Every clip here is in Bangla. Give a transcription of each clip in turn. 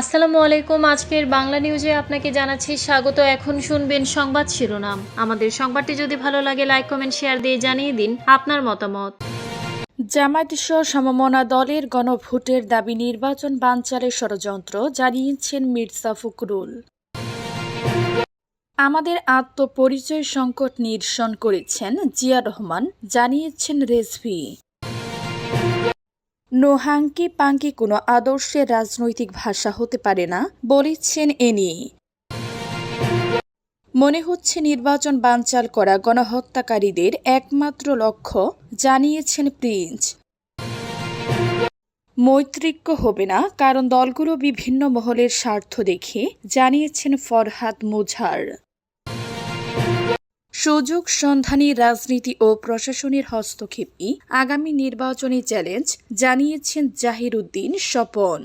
আসসালামু আলাইকুম। আজকের বাংলা নিউজে আপনাকে জানাচ্ছি স্বাগত। এখন শুনবেন সংবাদ শিরোনাম। আমাদের সংবাদটি যদি ভালো লাগে লাইক কমেন্ট শেয়ার দিয়ে জানিয়ে দিন আপনার মতামত। জামায়াত সহ সমমনা দলের গণভোটের দাবি নির্বাচন বানচালের ষড়যন্ত্র জানিয়েছেন মির্জা ফখরুল। আমাদের আত্মপরিচয় সংকট নিরসন করেছেন জিয়া রহমান, জানিয়েছেন রেজভি। নোহাঙ্কি পাঙ্কি কোনো আদর্শের রাজনৈতিক ভাষা হতে পারে না, বলেছেন এনি। মনে হচ্ছে নির্বাচন বানচাল করা গণহত্যাকারীদের একমাত্র লক্ষ্য, জানিয়েছেন প্রিন্স। মৈত্রিক্য হবে না, কারণ দলগুলো বিভিন্ন মহলের স্বার্থ দেখে, জানিয়েছেন ফরহাদ মুঝার সুযোগ সন্ধানী রাজনীতি ও প্রশাসনের হস্তক্ষেপই আগামী নির্বাচনী চ্যালেঞ্জ জানিয়েছেন জাহির উদ্দিন স্বপন।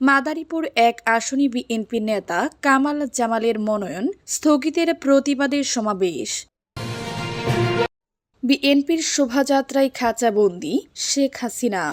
মাদারীপুর এক আসনী বিএনপি নেতা কামাল জামালের মনোনয়ন স্থগিতের প্রতিবাদের সমাবেশ। বিএনপির শোভাযাত্রায় খাঁচাবন্দি শেখ হাসিনা।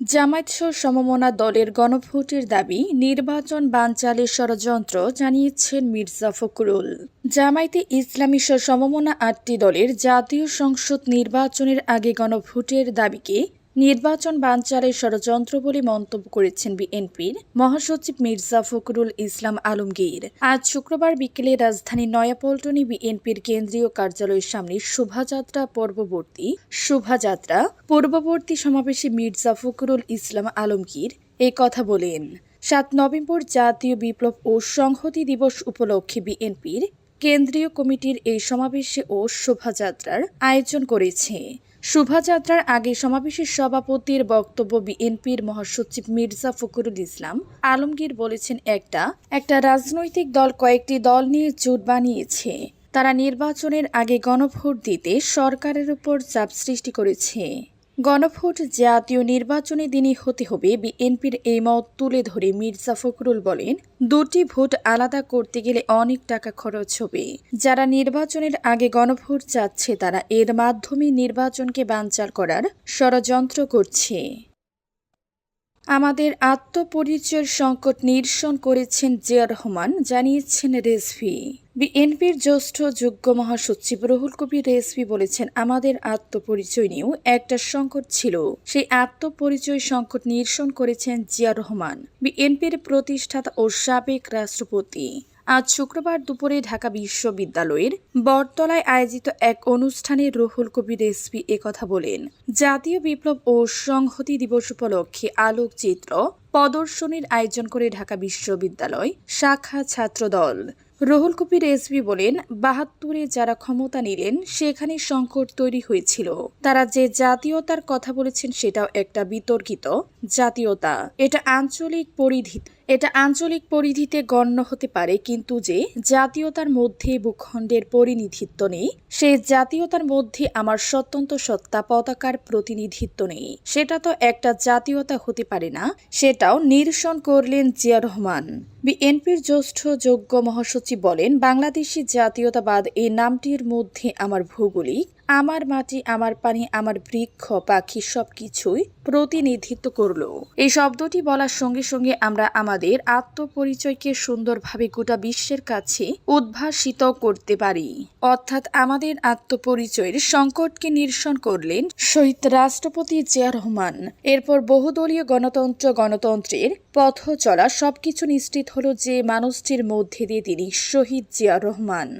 জামায়াতসহ সমমনা দলের গণভোটের দাবি, নির্বাচন বানচালের ষড়যন্ত্র জানিয়েছেন মির্জা ফখরুল। জামায়াতে ইসলামী সহ সমমনা আটটি দলের জাতীয় সংসদ নির্বাচনের আগে গণভোটের দাবিকে নির্বাচন বানচালের ষড়যন্ত্র বলে মন্তব্য করেছেন বিএনপির মহাসচিব মির্জা ফখরুল ইসলাম আলমগীর। আজ শুক্রবার বিকেলে রাজধানীর নয়াপল্টনে বিএনপির কেন্দ্রীয় কার্যালয়ের সামনে শোভাযাত্রা পর্ববর্তী শোভাযাত্রা পূর্ববর্তী সমাবেশে মির্জা ফখরুল ইসলাম আলমগীর এ কথা বলেন। সাত নভেম্বর জাতীয় বিপ্লব ও সংহতি দিবস উপলক্ষে বিএনপির কেন্দ্রীয় কমিটির এই সমাবেশে ও শোভাযাত্রার আয়োজন করেছে। শোভাযাত্রার আগে সমাবেশের সভাপতির বক্তব্য বিএনপির মহাসচিব মির্জা ফখরুল ইসলাম। আলমগীর বলেছেন, একটা একটা রাজনৈতিক দল কয়েকটি দল নিয়ে জোট বানিয়েছে। তারা নির্বাচনের আগে গণভোট দিতে সরকারের উপর চাপ সৃষ্টি করেছে। গণভোট জাতীয় নির্বাচনী দিনই হতে হবে। বিএনপির এই মত তুলে ধরে মির্জা ফখরুল বলেন, দুটি ভোট আলাদা করতে গেলে অনেক টাকা খরচ হবে। যারা নির্বাচনের আগে গণভোট চাচ্ছে, তারা এর মাধ্যমে নির্বাচনকে বাঞ্চার করার ষড়যন্ত্র করছে। আমাদের আত্মপরিচয়ের সংকট নিরসন করেছেন জিয়া রহমান, জানিয়েছেন রেজভি। বিএনপির জ্যেষ্ঠ যোগ্য মহাসচিব রহুল কবির রেসভি বলেছেন, আমাদের আত্মপরিচয় নিয়েও একটা সংকট ছিল। সেই আত্মপরিচয় সংকট নিরসন করেছেন জিয়া রহমান। বিএনপির প্রতিষ্ঠাতা ও সাবেক রাষ্ট্রপতি আজ শুক্রবার দুপুরে ঢাকা বিশ্ববিদ্যালয়ের বটতলায় আয়োজিত এক অনুষ্ঠানে রুহুল কবির এসপি একথা বলেন, জাতীয় বিপ্লব ও সংহতি দিবস উপলক্ষে আলোকচিত্র প্রদর্শনীর আয়োজন করে ঢাকা বিশ্ববিদ্যালয় শাখা ছাত্রদল। রুহুল কবির এসবি বলেন, বাহাত্তরে যারা ক্ষমতা নিলেন, সেখানে সংকট তৈরি হয়েছিল। তারা যে জাতীয়তার কথা বলেছেন, সেটাও একটা বিতর্কিত জাতীয়তা। এটা আঞ্চলিক পরিধি এটা আঞ্চলিক পরিধিতে গণ্য হতে পারে, কিন্তু যে জাতীয়তার মধ্যে ভূখণ্ডের পরিনিধিত্ব নেই, সে জাতীয়তার মধ্যে আমার স্বতন্ত্র সত্তা পতাকার প্রতিনিধিত্ব নেই। সেটা তো একটা জাতীয়তা হতে পারে না, সেটাও নিরসন করলেন জিয়া রহমান। বিএনপির জ্যেষ্ঠ যোগ্য মহাসচিব বলেন, বাংলাদেশি জাতীয়তাবাদ এই নামটির মধ্যে আমার ভৌগোলিক আমার মাটি, আমার পানি, আমার বৃক্ষ, পাখি সব কিছুই প্রতিনিধিত্ব করল। এই শব্দটি বলার সঙ্গে সঙ্গে আমরা আমাদের আত্মপরিচয়কে সুন্দরভাবে গোটা বিশ্বের কাছে উদ্ভাসিত করতে পারি। অর্থাৎ আমাদের আত্মপরিচয়ের সংকটকে নিরসন করলেন শহীদ রাষ্ট্রপতি জিয়া রহমান। এরপর বহুদলীয় গণতন্ত্র, গণতন্ত্রের পথ চলা সবকিছু নিশ্চিত হলো যে মানুষটির মধ্যে দিয়ে তিনি শহীদ Zia Rahman.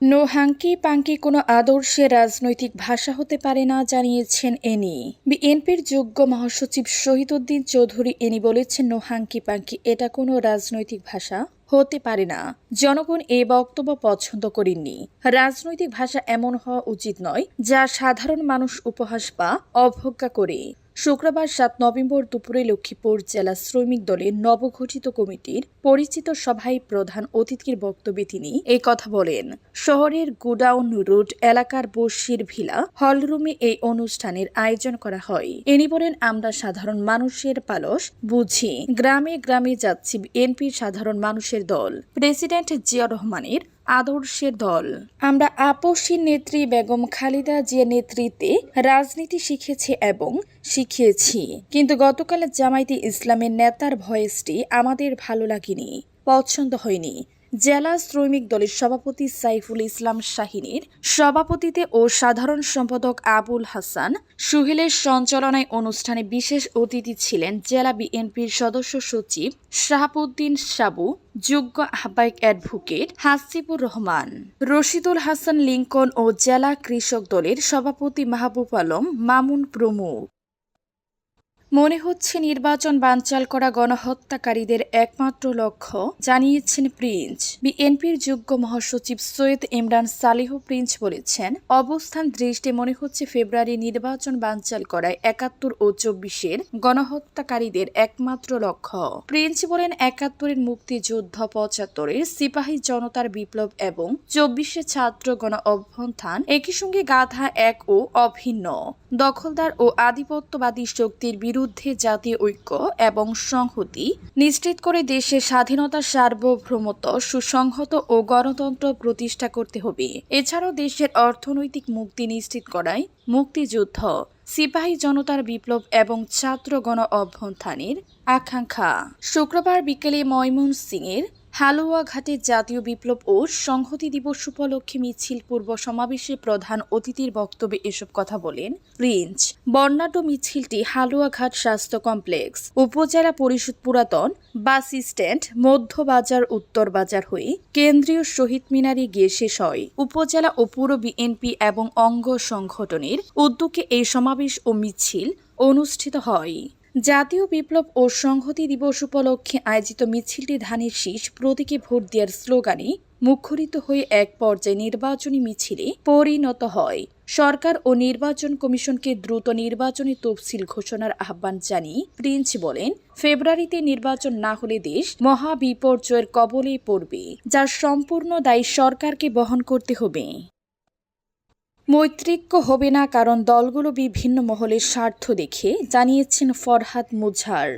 No hanky panky কোনো আদর্শে রাজনৈতিক ভাষা হতে পারে না, জানিয়েছেন এনি। বিএনপির যোগ্য মহাসচিব শহীদুদ্দিন চৌধুরী এনি বলেছেন, নো হাঙ্কি পাঙ্কি, এটা কোনো রাজনৈতিক ভাষা হতে পারে না। জনগণ এই বক্তব্য পছন্দ করেননি। রাজনৈতিক ভাষা এমন হওয়া উচিত নয়, যা সাধারণ মানুষ উপহাস বা অবজ্ঞা করে। শুক্রবার সাত নভেম্বর দুপুরে লক্ষ্মীপুর জেলা শ্রমিক দলের নবগঠিত কমিটির পরিচিত সভায় প্রধান অতিথির বক্তব্যে তিনি এই কথা বলেন। শহরের গুডাউন রোড এলাকার বসির ভিলা হলরুমে এই অনুষ্ঠানের আয়োজন করা হয়। এনি বলেন, আমরা সাধারণ মানুষের পালস বুঝি। গ্রামে গ্রামে যাচ্ছি এনপির সাধারণ মানুষের দল। প্রেসিডেন্ট জিয়া রহমানের আদর্শের দল। আমরা আপসী নেত্রী বেগম খালিদা যে নেতৃত্বে রাজনীতি শিখেছে এবং শিখিয়েছি। কিন্তু গতকালের জামায়াতে ইসলামের নেতার ভয়েসটি আমাদের ভালো লাগেনি, পছন্দ হয়নি। জেলা শ্রমিক দলের সভাপতি সাইফুল ইসলাম শাহিনীর সভাপতিতে ও সাধারণ সম্পাদক আবুল হাসান সুহেলের সঞ্চালনায় অনুষ্ঠানে বিশেষ অতিথি ছিলেন জেলা বিএনপির সদস্য সচিব শাহাবুদ্দিন সাবু, যোগ্য আহ্বায়ক অ্যাডভোকেট হাসিবুর রহমান, রশিদুল হাসান লিঙ্কন ও জেলা কৃষক দলের সভাপতি মাহবুব আলম মামুন প্রমুখ। মনে হচ্ছে নির্বাচন বানচাল করা গণহত্যাকারীদের একমাত্র লক্ষ্য, জানিয়েছেন প্রিন্স। বিএনপির যোগ্য মহাসচিব সৈয়দ ইমরান সালিহ প্রিন্স বলেছেন, অবস্থান দৃষ্টি মনে হচ্ছে ফেব্রুয়ারি নির্বাচন বানচাল করায় একাত্তর ও চব্বিশের গণহত্যাকারীদের একমাত্র লক্ষ্য। প্রিন্স বলেন একাত্তরের মুক্তিযুদ্ধ পঁচাত্তরের সিপাহী জনতার বিপ্লব এবং চব্বিশে ছাত্র গণ অভ্যন্থান একই সঙ্গে গাধা এক ও অভিন্ন। দখলদার ও আধিপত্যবাদী শক্তির বিরুদ্ধে জাতীয় ঐক্য এবং সংহতি নিশ্চিত করে দেশের স্বাধীনতা সার্বভৌমত্ব, সুসংহত ও গণতন্ত্র প্রতিষ্ঠা করতে হবে। এছাড়াও দেশের অর্থনৈতিক মুক্তি নিশ্চিত করায় মুক্তিযুদ্ধ, সিপাহী জনতার বিপ্লব এবং ছাত্র গণ অভ্যন্থানের আকাঙ্ক্ষা। শুক্রবার বিকেলে ময়মনসিংহের হালুয়াঘাটে জাতীয় বিপ্লব ও সংহতি দিবস উপলক্ষে মিছিল পূর্ব সমাবেশে প্রধান অতিথির বক্তব্যে এসব কথা বলেন প্রিন্স। বর্ণাঢ্য মিছিলটি হালুয়াঘাট স্বাস্থ্য কমপ্লেক্স, উপজেলা পরিষদ পুরাতন, বাস স্ট্যান্ড, মধ্য বাজার, উত্তর বাজার হয়ে কেন্দ্রীয় শহীদ মিনারে গিয়ে শেষ হয়। উপজেলা ও পুর বিএনপি এবং অঙ্গ সংগঠনের উদ্যোগে এই সমাবেশ ও মিছিল অনুষ্ঠিত হয়। জাতীয় বিপ্লব ও সংহতি দিবস উপলক্ষে আয়োজিত মিছিলটি ধানের শীষ প্রতীকে ভোট দেওয়ার স্লোগানে মুখরিত হয়ে এক পর্যায়ে নির্বাচনী মিছিলে পরিণত হয়। সরকার ও নির্বাচন কমিশনকে দ্রুত নির্বাচনী তফসিল ঘোষণার আহ্বান জানিয়ে প্রিন্স বলেন, ফেব্রুয়ারিতে নির্বাচন না হলে দেশ মহাবিপর্যয়ের কবলে পড়বে, যার সম্পূর্ণ দায়ী সরকারকে বহন করতে হবে। মৈত্রিক্য হবে না কারণ দলগুলো বিভিন্ন মহলের স্বার্থ দেখে, জানিয়েছেন ফরহাদ মুজার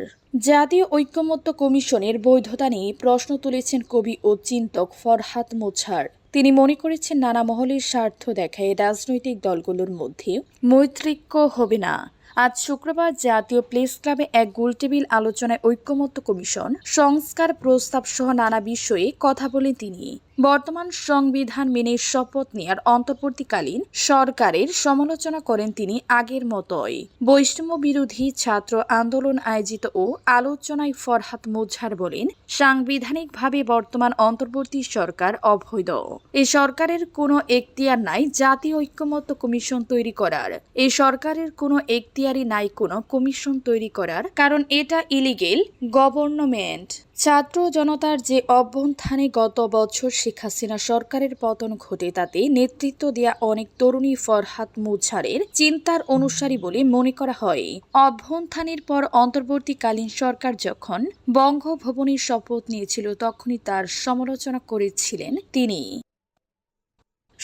জাতীয় ঐক্যমত্য কমিশনের বৈধতা নিয়ে প্রশ্ন তুলেছেন কবি ও চিন্তক ফরহাদ মুজার তিনি মনে করেছেন, নানা মহলের স্বার্থ দেখায় রাজনৈতিক দলগুলোর মধ্যে মৈত্রিক্য হবে না। আজ শুক্রবার জাতীয় প্লেস ক্লাবে এক গোলটেবিল আলোচনায় ঐক্যমত্য কমিশন সংস্কার প্রস্তাব সহ নানা বিষয়ে কথা বলেন তিনি। বর্তমান সংবিধান মেনে শপথ নেয়ার অন্তর্বর্তীকালীন সরকারের সমালোচনা করেন তিনি আগের মতোই। বৈষম্য বিরোধী ছাত্র আন্দোলন আয়োজিত ও আলোচনায় ফরহাদ মুজার বলেন, সাংবিধানিকভাবে বর্তমান অন্তর্বর্তী সরকার অবৈধ। এই সরকারের কোনো এখতিয়ার নাই জাতীয় ঐক্যমত্য কমিশন তৈরি করার। এই সরকারের কোনো এখতিয়ারই নাই কোনো কমিশন তৈরি করার কারণ এটা ইলিগেল গভর্নমেন্ট। ছাত্র জনতার যে অভ্যন্থানে গত বছর শেখ হাসিনা সরকারের পতন ঘটে, তাতে নেতৃত্ব দেয়া অনেক তরুণী ফরহাদ মুছারের চিন্তার অনুসারী বলে মনে করা হয়। অভ্যন্থানের পর অন্তর্বর্তীকালীন সরকার যখন বঙ্গভবনের শপথ নিয়েছিল, তখনই তার সমালোচনা করেছিলেন তিনি।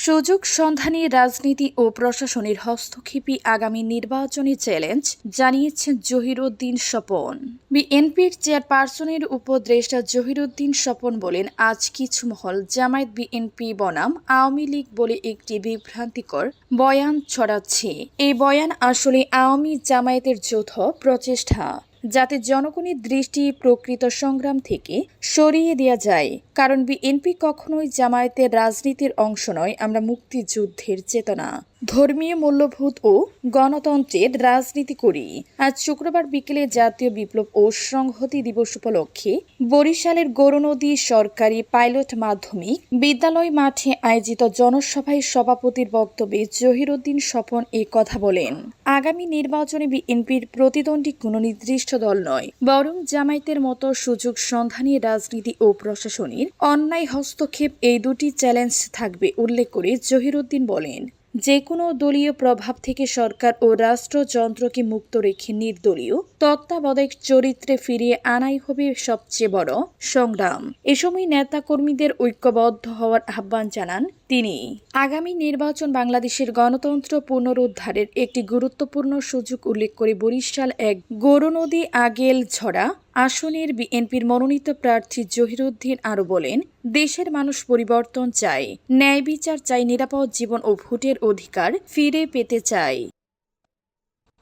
সুযোগ সন্ধানী রাজনীতি ও প্রশাসনের হস্তক্ষেপই আগামী নির্বাচনী চ্যালেঞ্জ জানিয়েছেন জহিরুদ্দিন স্বপন। বিএনপির চেয়ারপারসনের উপদেষ্টা জহিরুদ্দিন স্বপন বলেন, আজ কিছু মহল জামায়াত বিএনপি বনাম, আওয়ামী লীগ বলে একটি বিভ্রান্তিকর বয়ান ছড়াচ্ছে। এই বয়ান আসলে আওয়ামী জামায়াতের যৌথ প্রচেষ্টা। যাতে জনগণের দৃষ্টি প্রকৃত সংগ্রাম থেকে সরিয়ে দেওয়া যায়। কারণ বিএনপি কখনোই জামায়াতের রাজনীতির অংশ নয়, আমরা মুক্তিযুদ্ধের চেতনা। ধর্মীয় মূল্যবোধ ও গণতন্ত্রের রাজনীতি করি। আজ শুক্রবার বিকেলে জাতীয় বিপ্লব ও সংহতি দিবস উপলক্ষে বরিশালের গৌরনদী সরকারি পাইলট মাধ্যমিক বিদ্যালয় মাঠে আয়োজিত জনসভায় সভাপতির বক্তব্যে জহিরুদ্দিন স্বপন এ কথা বলেন। আগামী নির্বাচনে বিএনপির প্রতিদ্বন্দ্বী কোনো নির্দিষ্ট দল নয়, বরং জামায়াতের মতো সুযোগ সন্ধানী রাজনীতি ও প্রশাসনের অন্যায় হস্তক্ষেপ এই দুটি চ্যালেঞ্জ থাকবে, উল্লেখ করে জহিরুদ্দিন বলেন। যে কোনো দলীয় প্রভাব থেকে সরকার ও রাষ্ট্রযন্ত্রকে মুক্ত রেখে নির্দলীয়, তত্ত্বাবধায়ক চরিত্রে ফিরিয়ে আনাই হবে সবচেয়ে বড় সংগ্রাম। এ সময় নেতাকর্মীদের ঐক্যবদ্ধ হওয়ার আহ্বান জানান তিনি। আগামী নির্বাচন বাংলাদেশের গণতন্ত্র পুনরুদ্ধারের একটি গুরুত্বপূর্ণ সুযোগ উল্লেখ করে বরিশাল এক গৌরনদী আগেল ঝরা আসনের বিএনপির মনোনীত প্রার্থী জহিরুদ্দিন আরও বলেন, দেশের মানুষ পরিবর্তন চায়, ন্যায় বিচার চায়, নিরাপদ জীবন ও ভোটের অধিকার ফিরে পেতে চায়।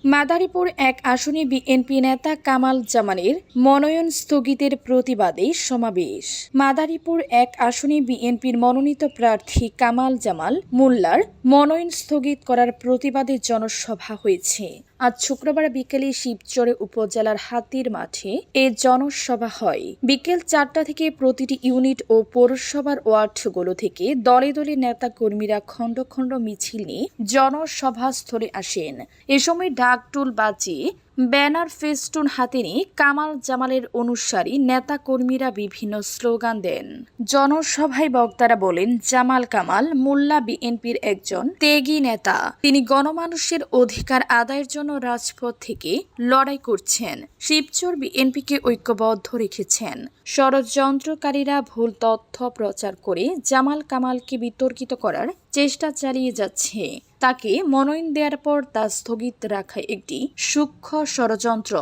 মাদারীপুর এক আসনে বিএনপি নেতা কামাল জামানের মনোনয়ন স্থগিতের প্রতিবাদে সমাবেশ। মাদারীপুর এক আসনে বিএনপির মনোনীত প্রার্থী কামাল জামাল মোল্লার মনোনয়ন স্থগিত করার প্রতিবাদে জনসভা হয়েছে। আজ শুক্রবার বিকেলে শিবচরে উপজেলার হাতির মাঠে এ জনসভা হয়। বিকেল চারটা থেকে প্রতিটি ইউনিট ও পৌরসভার ওয়ার্ডগুলো থেকে দলে দলে নেতা কর্মীরা খণ্ড খণ্ড মিছিল নিয়ে জনসভাস্থলে আসেন। এ সময় ঢাকটুল বাজিয়ে ব্যানার ফেস্টুন হাতে নিয়ে কামাল জামালের অনুসারী নেতা কর্মীরা বিভিন্ন স্লোগান দেন। জনসভায় বক্তারা বলেন, জামাল কামাল, মোল্লা বিএনপির একজন তেগী নেতা। তিনি গণমানুষের অধিকার আদায়ের জন্য রাজপথ থেকে লড়াই করছেন। শিবচর বিএনপিকে ঐক্যবদ্ধ রেখেছেন। ষড়যন্ত্রকারীরা ভুল তথ্য প্রচার করে জামাল কামালকে বিতর্কিত করার চেষ্টা চালিয়ে যাচ্ছে। তাকে মনোনয়ন দেওয়ার পর তা স্থগিত রাখা একটি সূক্ষ্ম ষড়যন্ত্র।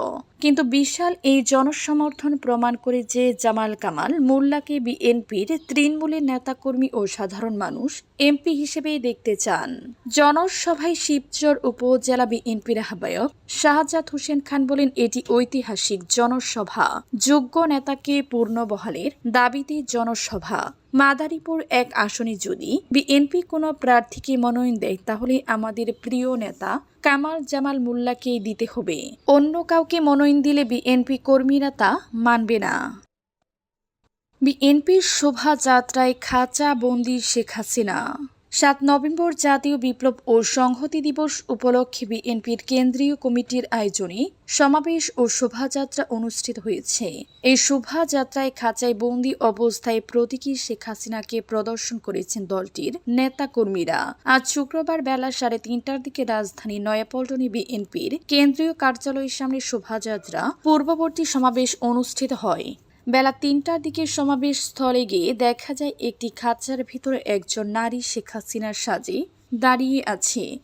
কিন্তু বিশাল এই জনসমর্থন প্রমাণ করে যে জামাল কামাল মোল্লাকে বিএনপির তৃণমূলের নেতাকর্মী ও সাধারণ মানুষ এমপি হিসেবে দেখতে চান। জনসভায় শিবচর উপজেলা বিএনপির আহ্বায়ক শাহজাদ হোসেন খান বলেন, এটি ঐতিহাসিক জনসভা। যোগ্য নেতাকে পূর্ণ বহালের দাবিতে জনসভা। মাদারীপুর এক আসনে যদি বিএনপি কোনো প্রার্থীকে মনোনয়ন দেয়, তাহলে আমাদের প্রিয় নেতা কামাল জামাল মোল্লাকে দিতে হবে। অন্য কাউকে মনোনয়ন দিলে বিএনপি কর্মীরা তা মানবে না। বিএনপির শোভাযাত্রায় খাঁচা বন্দি শেখ হাসিনা। সাত নভেম্বর জাতীয় বিপ্লব ও সংহতি দিবস উপলক্ষে বিএনপির কেন্দ্রীয় কমিটির আয়োজনে সমাবেশ ও শোভাযাত্রা অনুষ্ঠিত হয়েছে। এই শোভাযাত্রায় খাঁচায় বন্দি অবস্থায় প্রতীকী শেখ হাসিনাকে প্রদর্শন করেছেন দলটির নেতাকর্মীরা। আজ শুক্রবার বেলা সাড়ে তিনটার দিকে রাজধানী নয়াপল্টনে বিএনপির কেন্দ্রীয় কার্যালয়ের সামনে শোভাযাত্রা পূর্ববর্তী সমাবেশ অনুষ্ঠিত হয়। বেলা তিনটার দিকে সমাবেশ স্থলে গিয়ে দেখা যায় একটি খাঁচার ভিতরে একজন নারী শেখ হাসিনার সাজে দাঁড়িয়ে আছে।